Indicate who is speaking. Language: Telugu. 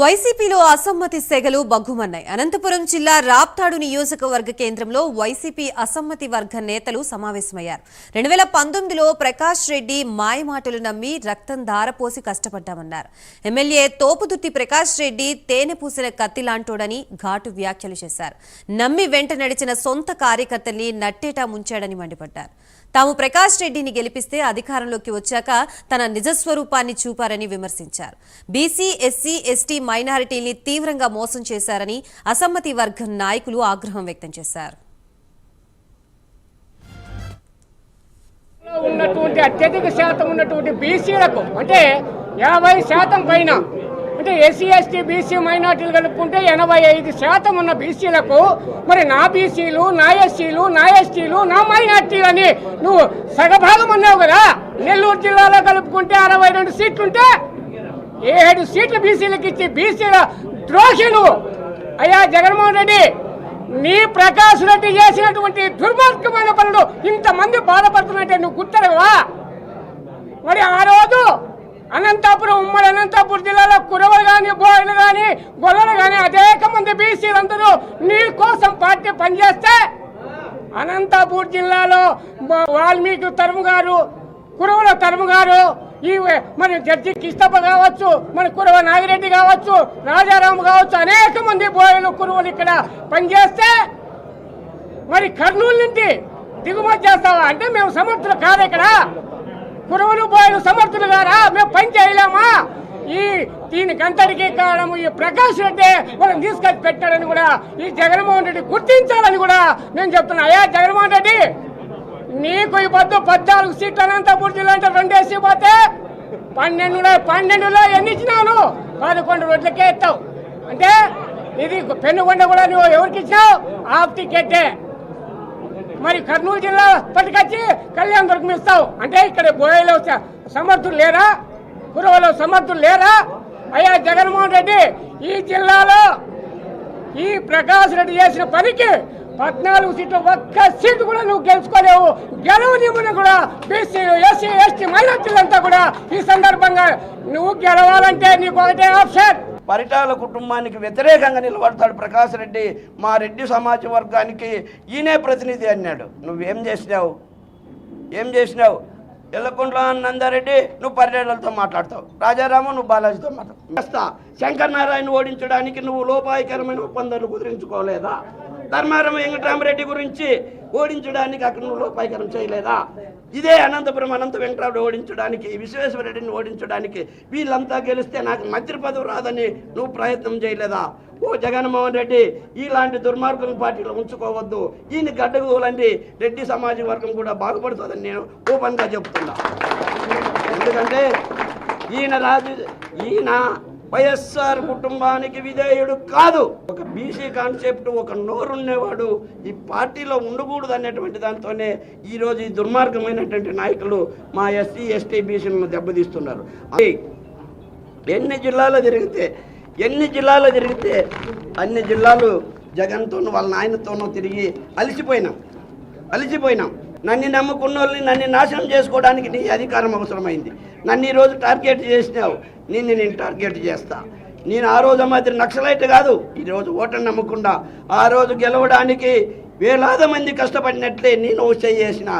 Speaker 1: వైసీపీలో అసమ్మతి సెగలు బగ్గుమన్నాయి. అనంతపురం జిల్లా రాప్తాడు నియోజకవర్గ కేంద్రంలో వైసీపీ అసమ్మతి వర్గ నేతలు సమావేశమయ్యారు. రెండు వేల పంతొమ్మిదిలో ప్రకాష్ రెడ్డి మాయమాటలు నమ్మి రక్తం ధారపోసి కష్టపడ్డామన్నారు. ఎమ్మెల్యే తోపుదుర్తి ప్రకాష్ రెడ్డి తేనె పూసిన కత్తిలాంటోడని ఘాటు వ్యాఖ్యలు చేశారు. నమ్మి వెంట నడిచిన సొంత కార్యకర్తల్ని నట్టేటా ముంచాడని మండిపడ్డారు. తాము ప్రకాష్ రెడ్డిని గెలిపిస్తే అధికారంలోకి వచ్చాక తన నిజస్వరూపాన్ని చూపారని విమర్శించారు. బీసీ ఎస్సీ ఎస్టీ మైనారిటీని తీవ్రంగా మోసం చేశారని అసమ్మతి వర్గం నాయకులు ఆగ్రహం వ్యక్తం చేశారు.
Speaker 2: ఉన్నటువంటి అత్యధిక శాతం ఉన్నటువంటి బీసీలకు అంటే యాభై శాతం పైన అంటే ఎస్సీ ఎస్టీ బీసీ మైనార్టీలు కలుపుకుంటే ఎనభై ఐదు శాతం ఉన్న బీసీలకు మరి నా బీసీలు నా ఎస్సీలు నా ఎస్టీలు నా మైనార్టీలు అని నువ్వు సగభాగం అన్నావు కదా. నెల్లూరు జిల్లాలో కలుపుకుంటే అరవై రెండు సీట్లుంటే ఏడు సీట్లు బీసీలకు ఇచ్చి బీసీల ద్రోహి నువ్వు. అయ్యా జగన్మోహన్ రెడ్డి నీ ప్రకాష్ రెడ్డి చేసినటువంటి దుర్మార్గమైన పనులు ఇంతమంది బాధపడుతున్నట్టే నువ్వు గుర్తలేవా మరి ఆ రోజు అనంతపురం ఉమ్మడి అనంతపురం జిల్లాలో కురవలు కానీ బోయలు కానీ గొల్లలు కానీ అనేక మంది బీసీలందరూ నీ కోసం పార్టీ పనిచేస్తే అనంతపూర్ జిల్లాలో వాల్మీకి తరుము గారు కురవల తరుము గారు ఈ మరి జడ్జి కిష్టప్ప కావచ్చు మన కురవ నాగిరెడ్డి కావచ్చు రాజారాం కావచ్చు అనేక మంది బోయలు కురువలు ఇక్కడ పనిచేస్తే మరి కర్నూలు నుండి దిగుమతి చేస్తావా? అంటే మేము సమర్థులు కాదు ఇక్కడ. మేము సమర్థులు గారా? మేము పని చేయలేమా? ఈ దీనికి అంతటికీ కారణం ఈ ప్రకాష్ రెడ్డి వాళ్ళని తీసుకొచ్చి పెట్టాడని కూడా ఈ జగన్మోహన్ రెడ్డి గుర్తించాలని కూడా నేను చెప్తున్నా. అయ్యా జగన్మోహన్ రెడ్డి నీకు ఈ పొద్దు పద్నాలుగు సీట్లు అనంతపూర్ జిల్లా అంటే రెండేసి పోతే పన్నెండులో పన్నెండులో ఎన్ని ఇచ్చినావు పదకొండు రోడ్లకే ఎత్తావు. అంటే ఇది పెన్నుగొండ కూడా నువ్వు ఎవరికి ఇచ్చినావు? ఆఫ్ టికెట్టే మరి కర్నూలు జిల్లా పట్టుకొచ్చి కళ్యాణ్ దుర్గం ఇస్తావు. అంటే ఇక్కడ బోయలో సమర్థులు లేరా? కురవలో సమర్థులు లేరా? అయ్యా జగన్మోహన్ రెడ్డి ఈ జిల్లాలో ఈ ప్రకాష్ రెడ్డి చేసిన పనికి పద్నాలుగు సీట్లు ఒక్క సీటు కూడా నువ్వు గెలుచుకోలేవు. గెలవనివ్వని కూడా బీసీ ఎస్సీ ఎస్టీ మైనార్టీలంతా కూడా ఈ సందర్భంగా నువ్వు గెలవాలంటే నీకు ఒకటే ఆప్షన్.
Speaker 3: పరిటాల కుటుంబానికి వ్యతిరేకంగా నిలబడతాడు ప్రకాష్ రెడ్డి. మా రెడ్డి సమాజ వర్గానికి ఈయనే ప్రతినిధి అన్నాడు. నువ్వేం చేసినావు? ఏం చేసినావు? ఎల్లకొండ నందారెడ్డి నువ్వు పర్యటనలతో మాట్లాడతావు. రాజారాము నువ్వు బాలాజీతో మాట్లాడతావు. శంకర్ నారాయణ ఓడించడానికి నువ్వు లోపాయకరమైన ఒప్పందాలు కుదిరించుకోలేదా? ధర్మారం వెంకటరామరెడ్డి గురించి ఓడించడానికి అక్కడ నువ్వు లోపాయకరం చేయలేదా? ఇదే అనంతపురం అనంత వెంకటరావు ఓడించడానికి విశ్వేశ్వరరెడ్డిని ఓడించడానికి వీళ్ళంతా గెలిస్తే నాకు మంత్రి పదవి రాదని నువ్వు ప్రయత్నం చేయలేదా? ఓ జగన్మోహన్ రెడ్డి ఇలాంటి దుర్మార్గం పార్టీలో ఉంచుకోవద్దు. ఈయన గడ్డగోలండి. రెడ్డి సమాజ వర్గం కూడా బాగుపడుతుందని నేను ఓపెన్గా చెప్తున్నా. ఎందుకంటే ఈయన రాజు ఈయన వైఎస్ఆర్ కుటుంబానికి విధేయుడు కాదు. ఒక బీసీ కాన్సెప్ట్ ఒక నోరుండేవాడు ఈ పార్టీలో ఉండకూడదు అనేటువంటి దాంతోనే ఈరోజు ఈ దుర్మార్గమైనటువంటి నాయకులు మా ఎస్సీ ఎస్టీ బీసీలను దెబ్బతీస్తున్నారు. అది ఎన్ని జిల్లాలో జరిగితే ఎన్ని జిల్లాలో జరిగితే అన్ని జిల్లాలు జగన్తోనూ వాళ్ళ నాయనతోనూ తిరిగి అలిసిపోయినాం. అలిసిపోయినాం. నన్ను నమ్ముకున్న వాళ్ళని నన్ను నాశనం చేసుకోవడానికి నీ అధికారం అవసరమైంది. నన్ను ఈరోజు టార్గెట్ చేసినావు. నిన్ను నేను టార్గెట్ చేస్తా. నేను ఆ రోజు మాత్రం నక్సలైట్ కాదు. ఈరోజు ఓటమి నమ్మకుండా ఆ రోజు గెలవడానికి వేలాది మంది కష్టపడినట్లే నేను చేసిన